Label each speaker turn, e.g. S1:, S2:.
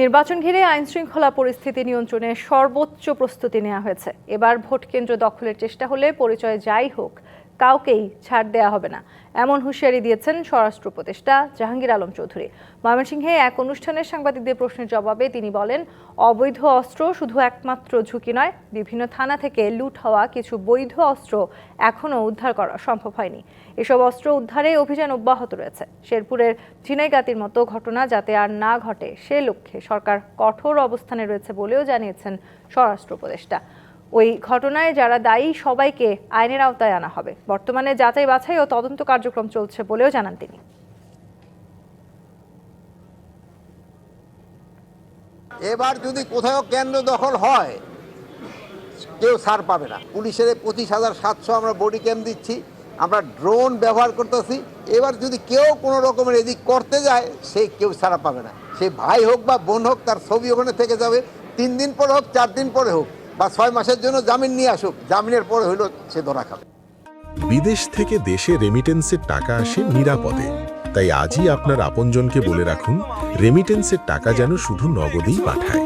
S1: নির্বাচন ঘিরে আইন শৃঙ্খলা পরিস্থিতি নিয়ন্ত্রণে সর্বোচ্চ প্রস্তুতি নেওয়া হয়েছে। এবার ভোট কেন্দ্র দখলের চেষ্টা হলে পরিচয় যাই হোক কাউকেই ছাড় দেওয়া হবে না। এমন হুঁশিয়ারি দিয়েছেন স্বরাষ্ট্র উপদেষ্টা জাহাঙ্গীর আলম চৌধুরী। ময়মনসিংহে এক অনুষ্ঠানের সাংবাদিকদের প্রশ্নের জবাবে তিনি বলেন, অবৈধ অস্ত্র শুধু একমাত্র ঝুঁকি নয়, বিভিন্ন থানা থেকে লুট হওয়া কিছু বৈধ অস্ত্র এখনও উদ্ধার করা সম্ভব হয়নি। এসব অস্ত্র উদ্ধারে অভিযান অব্যাহত রয়েছে। শেরপুরের ঝিনাইগাতির মতো ঘটনা যাতে আর না ঘটে, সে লক্ষ্যে সরকার কঠোর অবস্থানে রয়েছে বলেও জানিয়েছেন স্বরাষ্ট্র উপদেষ্টা। ওই ঘটনায় যারা দায়ী, সবাইকে আইনের আওতায় আনা হবে। বর্তমানে যাচাই বাছাই ও তদন্ত কার্যক্রম চলছে বলেও জানান তিনি।
S2: এবার যদি কোথাও কেন্দ্র দখল হয়, কেউ ছাড় পাবে না। পুলিশের পঁচিশ হাজার সাতশো আমরা বডি ক্যাম্প দিচ্ছি, আমরা ড্রোন ব্যবহার করতেছি। এবার যদি কেউ কোনো রকমের এদিক করতে যায়, সে কেউ ছাড়া পাবে না। সে ভাই হোক বা বোন হোক, তার ছবি ওখানে থেকে যাবে। তিন দিন পরে হোক, চার দিন পরে হোক বা ছয় মাসের জন্য জামিন নিয়ে আসুক, জামিনের পরে হইল সে ধরা খাবে।
S3: বিদেশ থেকে দেশে রেমিটেন্সের টাকা আসে নিরাপদে। তাই আজই আপনার আপনজনকে বলে রাখুন রেমিটেন্সের টাকা যেন শুধু নগদেই পাঠায়।